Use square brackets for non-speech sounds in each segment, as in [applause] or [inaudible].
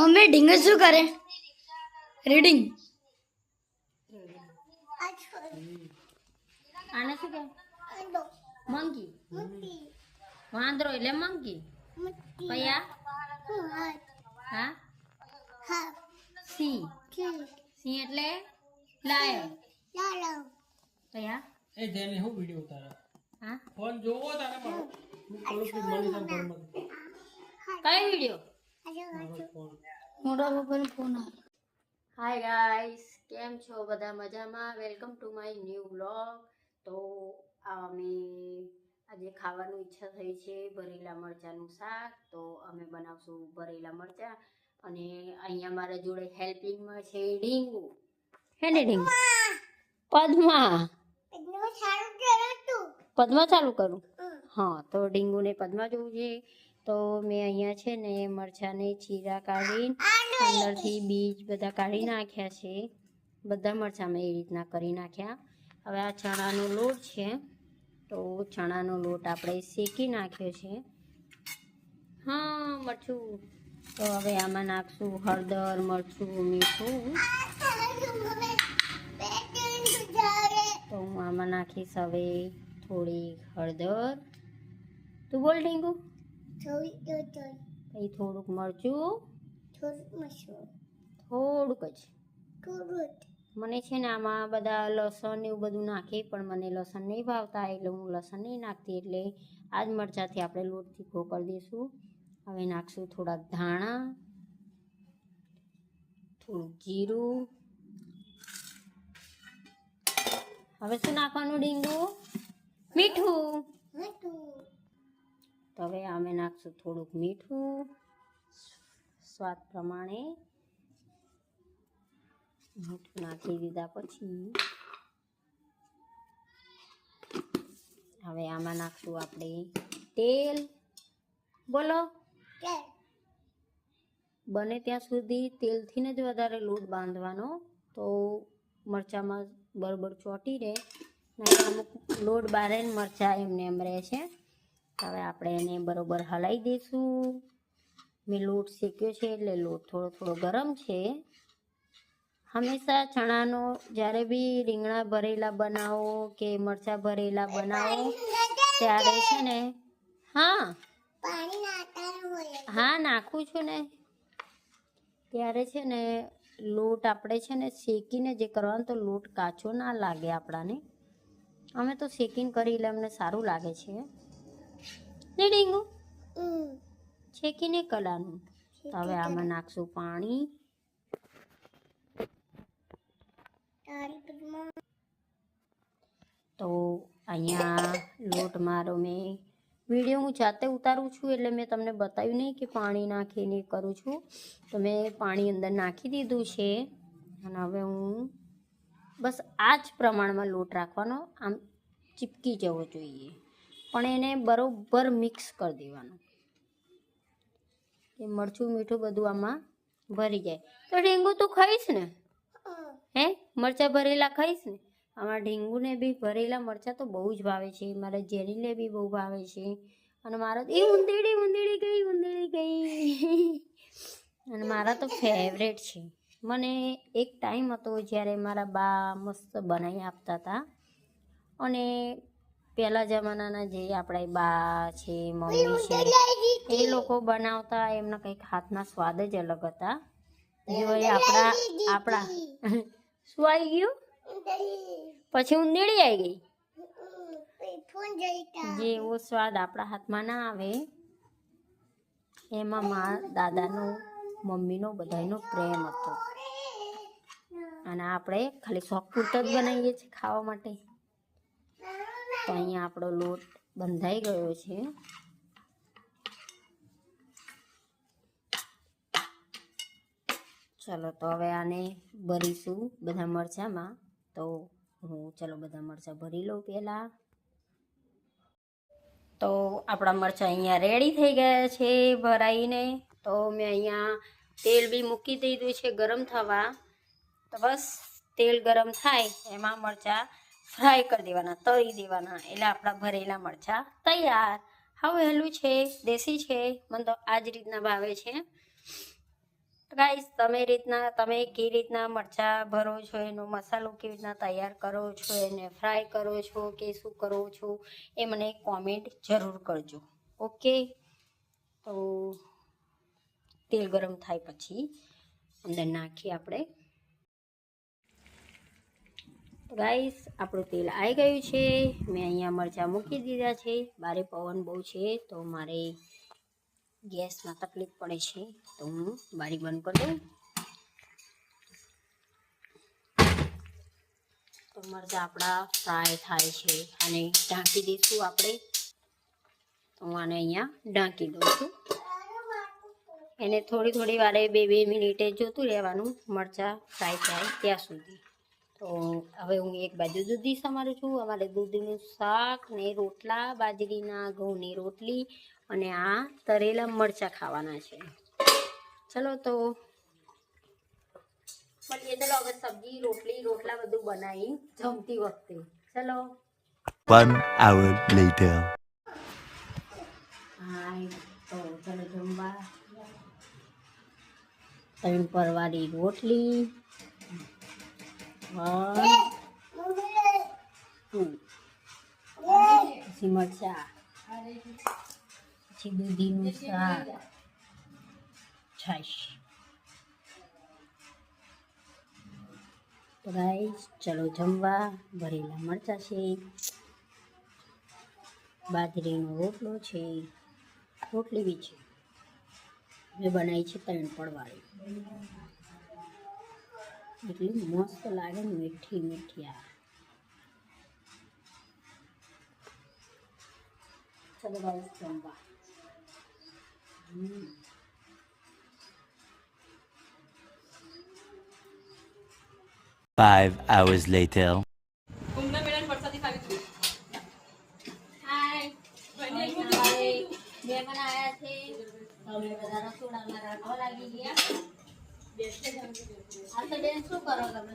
Mummy ઢીંગલ શું કરે? Reading આને શું કહે? મંકી. વાંદરો એટલે મંકી. પૈયા? હા? સિંહ. સિંહ એટલે લાયો. પૈયા? એ જેને હું વિડિયો ઉતારા હા? ફોન જોવો તારે મારો. હું કઈ વિડિયો મોટા પપ્પાનો ફોન આવ્યો હાય ગાઈસ કેમ છો? બધા મજામાં? Welcome to my new blog તો અમે આજે ખાવાનું ઈચ્છા થઈ છે ભરેલા મરચાંનું શાક. તો અમે બનાવશું ભરેલા મરચાં. અને અહીંયા મારા જોડે હેલ્પિંગમાં છે ડીંગુ. હે ને ડીંગુ? પદ્મા. પદ્મા ચાલુ કરું હા તો ડીંગુને પદ્મા જોવું છે. તો મેં અહીંયા છે ને મરચાંને ચીરા કાઢી અંદરથી બીજ બધા કાઢી નાખ્યા છે. બધા મરચાં મેં એ રીતના કરી નાખ્યા. હવે આ ચણાનો લોટ છે. તો ચણાનો લોટ આપણે શેકી નાખ્યો છે. હા મરચું. તો હવે આમાં નાખશું હળદર મરચું મીઠું. તો હું આમાં નાખીશ હવે થોડી હળદર. તું બોલ ઢીંગુ. પછી થોડુંક મરચું. થોડુંક જ. મને છે ને આમાં બધા લસણ એવું બધું નાખે પણ મને લસણ નહીં ભાવતા એટલે હું લસણ નહીં નાખતી એટલે આ જ મરચાંથી આપણે લોટ તીખો કરી દઈશું. હવે નાખશું થોડાક ધાણા થોડુંક જીરું. હવે શું નાખવાનું ડીંગુ? મીઠું. તો હવે અમે નાખશું થોડુંક મીઠું સ્વાદ પ્રમાણે. મીઠું નાખી દીધા પછી હવે આમાં નાખશું આપણે તેલ. બોલો. બને ત્યાં સુધી તેલથી ને જ વધારે લોટ બાંધવાનો. તો મરચાંમાં બરોબર ચોંટી રહે. અમુક લોટ બારે ને મરચાં એમને એમ રહે છે. હવે આપણે એને બરોબર હલાવી દઈશું. મેં લોટ શેક્યો છે એટલે લોટ થોડો થોડો ગરમ છે. હંમેશા ચણાનો જ્યારે બી રીંગણા ભરેલા બનાવો કે મરચાં ભરેલા બનાવો ત્યારે છે ને હા. હા નાખું છું ને. ત્યારે છે ને લોટ આપણે છે ને શેકીને જે કરવાનો તો લોટ કાચો ના લાગે આપણાને. અમે તો શેકીને કરી એટલે અમને સારું લાગે છે. ને ડીંગુ શેકીને કલાનું હવે આમાં નાખશું પાણી. તો અહીંયા લોટ મારો મેં વીડિયો હું જાતે ઉતારું છું એટલે મેં તમને બતાવ્યું નહીં કે પાણી નાખીને કરું છું. તો મેં પાણી અંદર નાખી દીધું છે. અને હવે હું બસ આ જ પ્રમાણમાં લોટ રાખવાનો. આમ ચીપકી જવો જોઈએ. પણ એને બરોબર મિક્સ કરી દેવાનું. એ મરચું, મીઠું બધું આમાં ભરી જાય. તો ઢીંગુ તું ખાઈશ ને? હે? મરચાં ભરેલા ખાઈશ ને? આમાં ઢીંગુને બી ભરેલા મરચાં તો બહુ જ ભાવે છે. મારા જેરીને બી બહુ ભાવે છે. અને મારા એ ઉંદેડી ઉંદેડી ગઈ ઉંદેડી ગઈ. અને મારા તો ફેવરેટ છે. મને એક ટાઈમ હતો જ્યારે મારા બા મસ્ત બનાવી આપતા હતા. અને પહેલા જમાનાના જે આપણા બા છે મમ્મી છે એ લોકો બનાવતા એમના કંઈક હાથના સ્વાદ જ અલગ હતા. જો એ આપણા આપણા [laughs] શું આવી ગયું? પછી ઉંદેડી આવી ગઈ? જે એવો સ્વાદ આપણા હાથમાં ના આવે એમાં મારા દાદાનો મમ્મીનો બધાનો પ્રેમ હતો. અને આપણે ખાલી શોખ પૂરતો જ બનાવીએ છીએ ખાવા માટે. તો અહીંયા આપણો લોટ બંધાઈ ગયો છે. ચલો તો હવે આને ભરીશું બધા મરચાંમાં. તો હું ચલો બધા મરચાં ભરી લઉં પહેલાં. તો આપણા મરચાં અહીંયા રેડી થઈ ગયા છે ભરાઈને. તો મેં અહીંયા તેલ બી મૂકી દીધું છે ગરમ થવા. તો બસ તેલ ગરમ થાય એમાં મરચાં ફ્રાય કરી દેવાના, તળી દેવાના. એટલે આપણા ભરેલા મરચાં તૈયાર. હવે હેલું છે, દેશી છે, મને તો આ જ રીતના ભાવે છે. ગાઈસ તમે રીતના, તમે કેવી રીતના મરચાં ભરો છો, એનો મસાલો કેવી રીતના તૈયાર કરો છો, એને ફ્રાય કરો છો કે શું કરો છો, એ મને કોમેન્ટ જરૂર કરજો. ઓકે તો તેલ ગરમ થાય પછી અંદર નાખીએ આપણે. ગાઈસ, આપણું તેલ આવી ગયું છે. મેં અહીંયા મરચાં મૂકી દીધા છે. બારે પવન બહુ છે, તો મારે ગેસમાં તકલીફ પડે છે, તો હું બારી બંધ કરી દઉં. તો મરચાં આપણા ફ્રાય થાય છે અને ઢાંકી દઈશું આપણે. તો હું આને અહીંયા ઢાંકી દઉં છું. એને થોડી થોડી વારે બે બે મિનિટે જોતું રહેવાનું, મરચાં ફ્રાય થાય ત્યાં સુધી. તો હવે હું એક બાજુ દૂધી સમારું છું. અમારે દૂધીનું શાક ને રોટલા બાજરીના ઘઉંની રોટલી અને આ તરેલા મરચાં ખાવાના છે. ચલો તો મળીએ. ચલો હવે સબ્જી રોટલી રોટલા બધું બનાવી જમતી વખતે. ચલો. One hour later hi. તો ચલો જમવા. ત્રણ પરવાળી રોટલી. ટુ પછી મરચા પછી દૂધીનું શાક છાશ તો ચલો જમવા ભરેલા મરચા છે? બાજરીનો રોટલો છે રોટલી બી છે મેં બનાવી છે ત્રણ પડવાળી એટલી મસ્ત લાગે ને મીઠી મીઠી આ. ચલો ગાઈસ જમવા. Five hours later. મહેમાન આવ્યા છે. અમે બધા રસોડામાં રાંધવા લાગી ગયા. આ તો બેન શું કરો તમે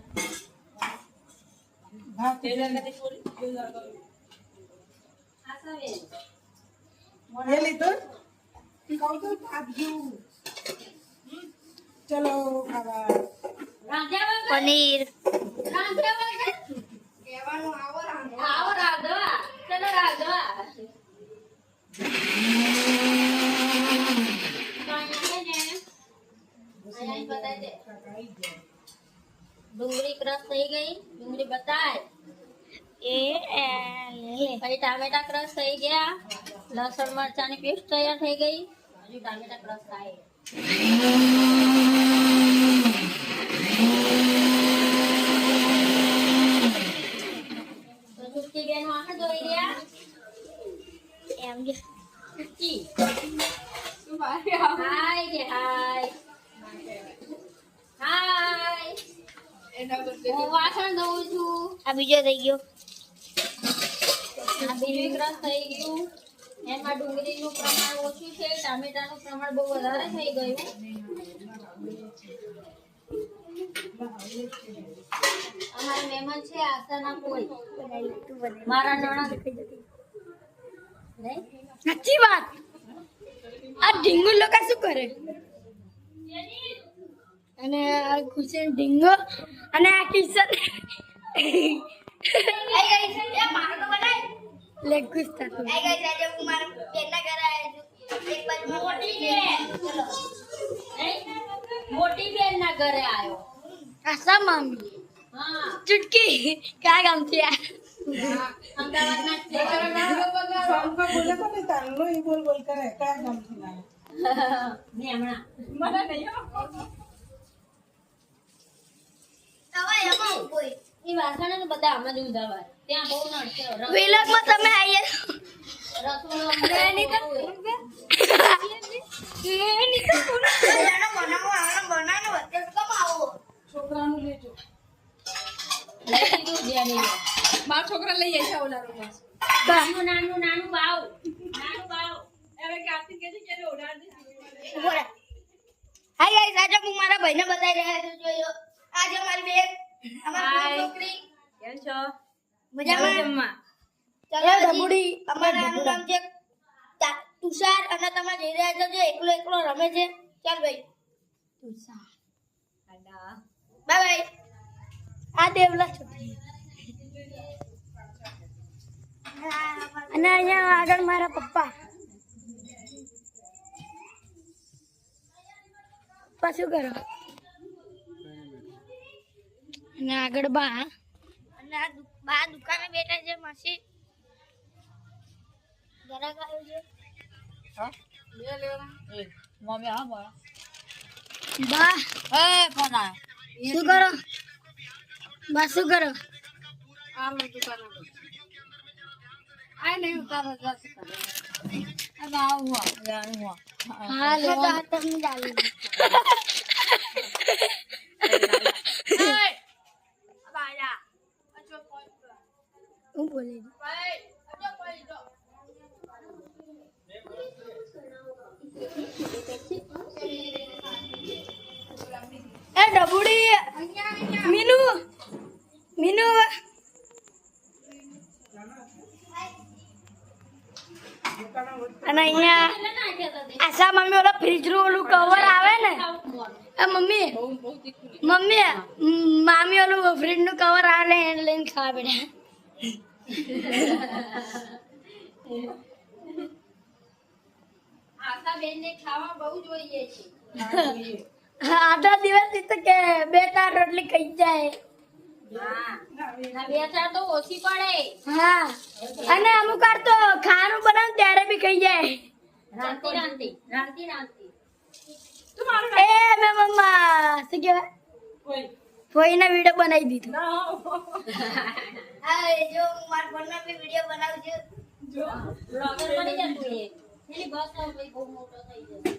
ચલો? પનીર રાંધ્યા વગર? આવો રાંધવા ચલો રાંધવા તો અહીંયા છે ને, અહીંયા બતાવી દે. ડુંગળી ક્રશ થઈ ગઈ ડુંગળી બતાય એ પછી ટામેટા ક્રશ થઈ ગયા। લસણ મરચાની પેસ્ટ તૈયાર થઈ ગઈ। હજુ ટામેટા ક્રશ થાય બેન એમ કે. હાય કે હાય. હું વાસણ ધોઉં છું. આ બીજો થઈ ગયો. આ બીજું ક્રશ થઈ ગયું. એમાં ડુંગળીનું પ્રમાણ ઓછું છે ટામેટાનું પ્રમાણ બહુ વધારે થઈ ગયું. અમારા મહેમાન છે આશાના કોઈ. મારા નણંદ? સાચી વાત. આ ઢીંગુ લોકો શું કરે? અને આ ખુશી ઢીંગો અને આ કિશન. લે ગુસ્સા તું. મોટી બેન. ના ઘરે આવ્યો. આશા મામી હા. ચુટકી. કયા ગામથી આ? છે. ફોનમાં બોલે તો ને તારનો એ બોલ બોલ કરે. કયા ગામથી લાવે [laughs] ને હમણાં. એ વાસણ તો બધા આમ જ ત્યાં બહુ નડશે તમે આવીએ છોકરા લઈ જાય છે ઓલા નાનું નાનું નાનું બાવ. નાનું બાવ. હાય ગાઈસ આજે હું મારા ભાઈને બતાવી રહ્યા છું જોયો આજે અમારી છોકરી. કેમ છો? મજામાં? ચલો ડબુડી અમારા નામ છે તુષાર અને તમે જઈ રહ્યા છો જે એકલો એકલો રમે છે. ચાલ ભાઈ. બાય બાય આ દેવલા છોકરી. અને અહીંયા આગળ મારા પપ્પા. પપ્પા શું કરો? અને આગળ બા. અને આ બા દુકાને બેઠા છે માસી. જરાક છે. મમ્મી હા બા. બા. એ ફોન શું કરો? બા શું કરો? આ મે દુકાન આ નહીં ઉતારો બસ આ બા હુઆ યાર હુઆ હા તમને [laughs] હું બોલી એ ડબુડી મીનુ મીનુ. અને અહીંયા આશા મમ્મી ઓલો ફ્રીજનું ઓલું કવર આવે ને? એ મમ્મી મમ્મી મામી ઓલું ફ્રીજનું કવર આવે ને એને લઈને ખાવા બેઠા. આશા બેનને ખાવા બહુ જોઈએ છે. હા, આટલા દિવસ તો કે બે ચાર રોટલી ખાઈ જાય. હા બે ચાર તો ઓછી પડે. હા અને અમુક વાર તો ખાવાનું બનાવે ત્યારે બી ખાઈ જાય. રાંતી રાંતી રાંતી રાંતી એ મેં મમ્મા શું કહેવાય? ફોઈને વીડિયો બનાવી દીધો. હા જો હું મારા ફોનમાં બી વીડિયો બનાવજો છું. બ્લોગર બની જતું એ બસ બહુ મોટો થઈ જશે.